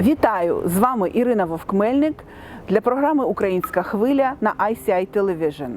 Вітаю! З вами Ірина Вовкмельник для програми Українська хвиля на ICI Television.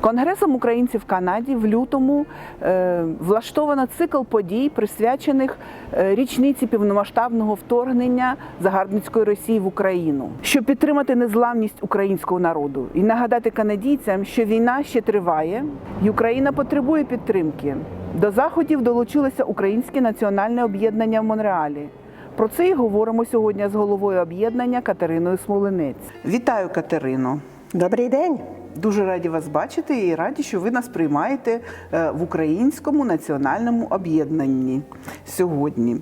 Конгресом українців в Канаді в лютому е, влаштовано цикл подій, присвячених е, річниці повномасштабного вторгнення загарбницької Росії в Україну, щоб підтримати незламність українського народу і нагадати канадійцям, що війна ще триває, і Україна потребує підтримки. До заходів долучилося Українське національне об'єднання в Монреалі. Про це і говоримо сьогодні з головою об'єднання Катериною Смолинець. Вітаю, Катерино! Добрий день. Дуже раді вас бачити і раді, що ви нас приймаєте е, в українському національному об'єднанні сьогодні.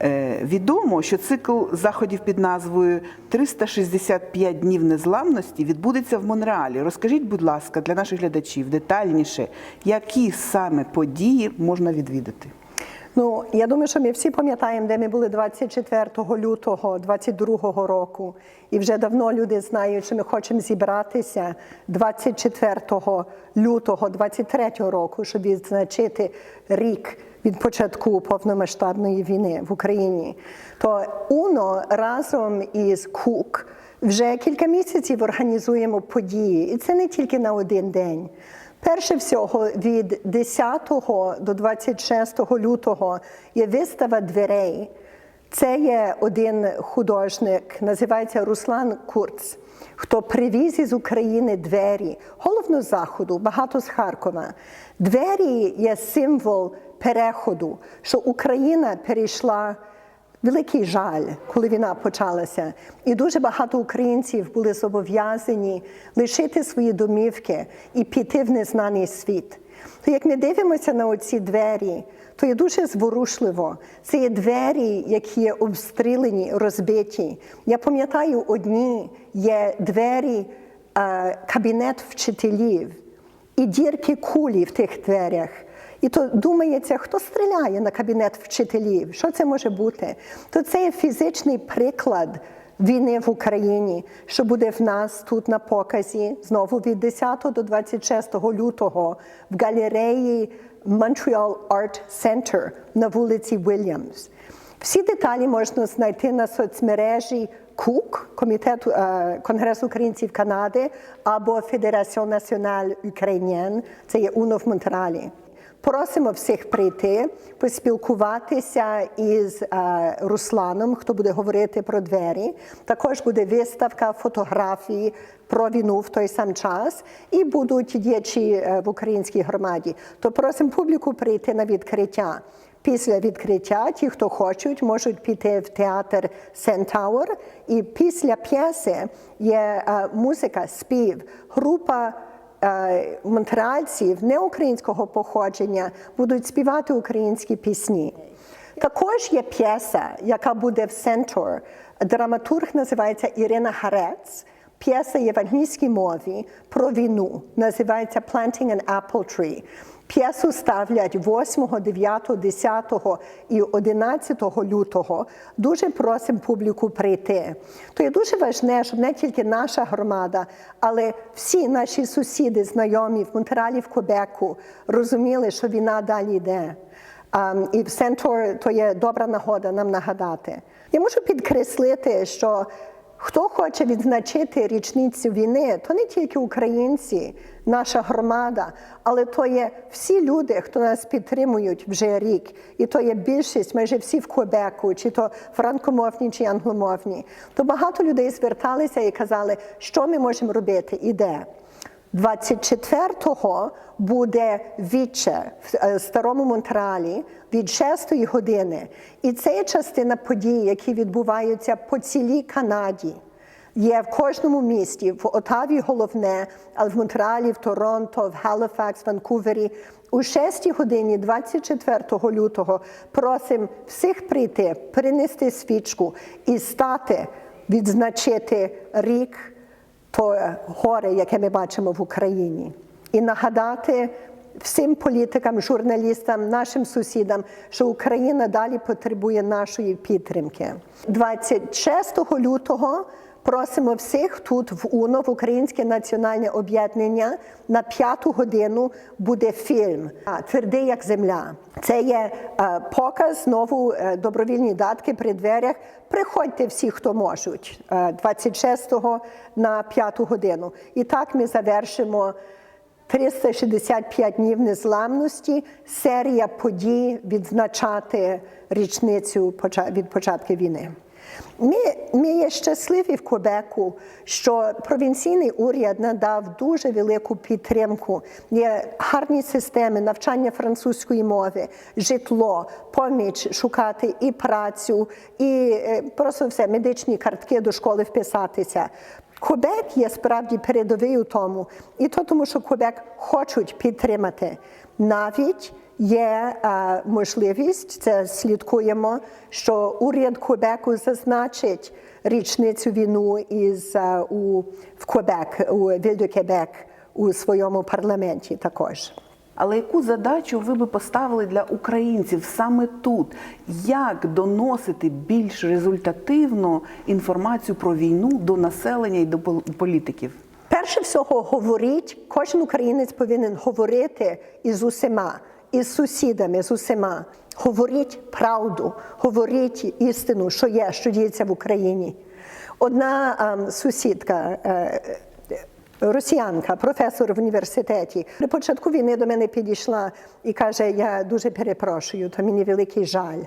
Е, Відомо, що цикл заходів під назвою «365 днів незламності відбудеться в Монреалі. Розкажіть, будь ласка, для наших глядачів детальніше, які саме події можна відвідати. Ну, я думаю, що ми всі пам'ятаємо, де ми були 24 лютого 22 року. І вже давно люди знають, що ми хочемо зібратися 24 лютого 23 року, щоб відзначити рік від початку повномасштабної війни в Україні. То УНО разом із КУК вже кілька місяців організуємо події, і це не тільки на один день. Перше всього від 10 до 26 лютого є вистава дверей. Це є один художник, називається Руслан Курц, хто привіз із України двері, головно з заходу, багато з Харкова. Двері є символ переходу, що Україна перейшла великий жаль, коли війна почалася, і дуже багато українців були зобов'язані лишити свої домівки і піти в незнаний світ. То як ми дивимося на оці двері, то є дуже зворушливо. Це є двері, які є обстріляні, розбиті. Я пам'ятаю, одні є двері, е, кабінет вчителів і дірки кулі в тих дверях. І то думається, хто стріляє на кабінет вчителів? Що це може бути? То це є фізичний приклад війни в Україні, що буде в нас тут на показі знову від 10 до 26 лютого в галереї Montreal Art Center на вулиці Вільямс. Всі деталі можна знайти на соцмережі КУК, Комітету е, Конгресу українців Канади або Федерація Національ Українєн, це є УНО в Монреалі. Просимо всіх прийти, поспілкуватися із е, Русланом, хто буде говорити про двері. Також буде виставка фотографії про війну в той сам час, і будуть діячі е, в українській громаді. То просимо публіку прийти на відкриття. Після відкриття ті, хто хочуть, можуть піти в театр Сентаур. І після п'єси є е, музика, спів, група. Е, монреальців неукраїнського походження будуть співати українські пісні. Також є п'єса, яка буде в центр. Драматург називається Ірина Харець. П'єса є в англійській мові про війну. Називається Planting an Apple Tree. П'єсу ставлять 8, 9, 10 і 11 лютого. Дуже просимо публіку прийти. То є дуже важливо, щоб не тільки наша громада, але всі наші сусіди, знайомі в Монтералі, в Квебеку розуміли, що війна далі йде. Um, і в Сентор то є добра нагода нам нагадати. Я можу підкреслити, що Хто хоче відзначити річницю війни, то не тільки українці, наша громада, але то є всі люди, хто нас підтримують вже рік. І то є більшість, майже всі в Квебеку, чи то франкомовні, чи англомовні. То багато людей зверталися і казали, що ми можемо робити і де. 24-го буде віче в старому Монреалі від 6 години. І це частина подій, які відбуваються по цілій Канаді. Є в кожному місті, в Отаві головне, але в Монреалі, в Торонто, в Галіфакс, Ванкувері. У 6 годині 24 лютого просимо всіх прийти, принести свічку і стати, відзначити рік то горе, яке ми бачимо в Україні, і нагадати всім політикам, журналістам, нашим сусідам, що Україна далі потребує нашої підтримки. 26 лютого просимо всіх тут в УНО, в Українське національне об'єднання, на п'яту годину буде фільм Твердий як земля. Це є е, показ знову е, добровільні датки при дверях. Приходьте всі, хто можуть, е, 26-го на п'яту годину. І так ми завершимо 365 днів незламності, серія подій відзначати річницю від початку війни. Ми, ми є щасливі в Квебеку, що провінційний уряд надав дуже велику підтримку. Є гарні системи навчання французької мови, житло, поміч шукати і працю, і е, просто все медичні картки до школи вписатися. Квебек є справді передовий у тому, і то тому, що Квебек хочуть підтримати. Навіть є е, можливість, це слідкуємо, що уряд Квебеку зазначить річницю війну із е, у в Квебек, у Вільдю-Кебек у своєму парламенті також. Але яку задачу ви би поставили для українців саме тут? Як доносити більш результативно інформацію про війну до населення і до політиків? Перше всього, говоріть, кожен українець повинен говорити із усіма, із сусідами, з усіма. Говоріть правду, говоріть істину, що є, що діється в Україні. Одна ем, сусідка. е, Росіянка, професор в університеті, при початку війни до мене підійшла і каже: Я дуже перепрошую, то мені великий жаль.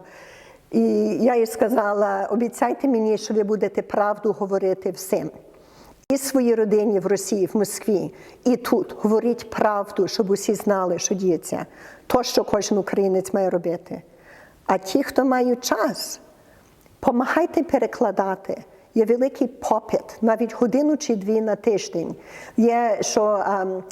І я їй сказала: обіцяйте мені, що ви будете правду говорити всім. І своїй родині в Росії, в Москві, і тут говоріть правду, щоб усі знали, що діється, то, що кожен українець має робити. А ті, хто мають час, Помагайте перекладати. Є великий попит, навіть годину чи дві на тиждень. Є, що ем, е,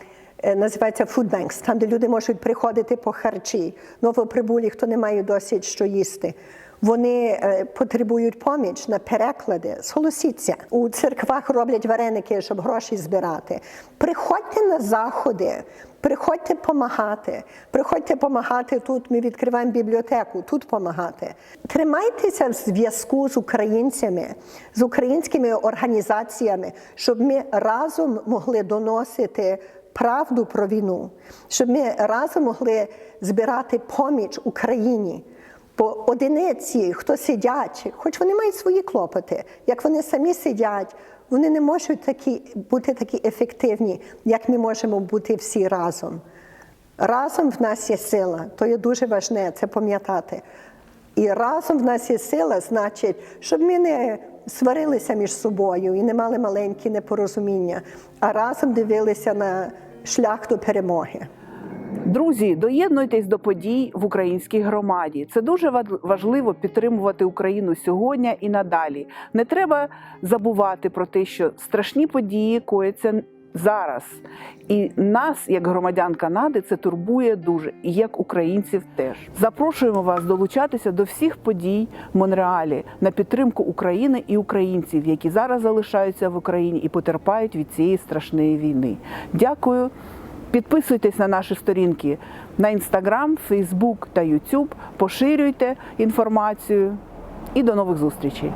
називається food banks, там, де люди можуть приходити по харчі, новоприбулі, хто не має досить що їсти. Вони е, потребують поміч на переклади. Зголосіться. У церквах роблять вареники, щоб гроші збирати. Приходьте на заходи, приходьте допомагати. Приходьте допомагати тут. Ми відкриваємо бібліотеку, тут допомагати. Тримайтеся в зв'язку з українцями, з українськими організаціями, щоб ми разом могли доносити правду про війну, щоб ми разом могли збирати поміч Україні. Бо одиниці, хто сидять, хоч вони мають свої клопоти, як вони самі сидять, вони не можуть такі, бути такі ефективні, як ми можемо бути всі разом. Разом в нас є сила, то є дуже важне це пам'ятати. І разом в нас є сила, значить, щоб ми не сварилися між собою і не мали маленькі непорозуміння, а разом дивилися на шлях до перемоги. Друзі, доєднуйтесь до подій в українській громаді. Це дуже важливо підтримувати Україну сьогодні і надалі. Не треба забувати про те, що страшні події кояться зараз. І нас, як громадян Канади, це турбує дуже, і як українців теж. Запрошуємо вас долучатися до всіх подій в Монреалі на підтримку України і українців, які зараз залишаються в Україні і потерпають від цієї страшної війни. Дякую. Підписуйтесь на наші сторінки на Інстаграм, Фейсбук та Ютуб, поширюйте інформацію і до нових зустрічей.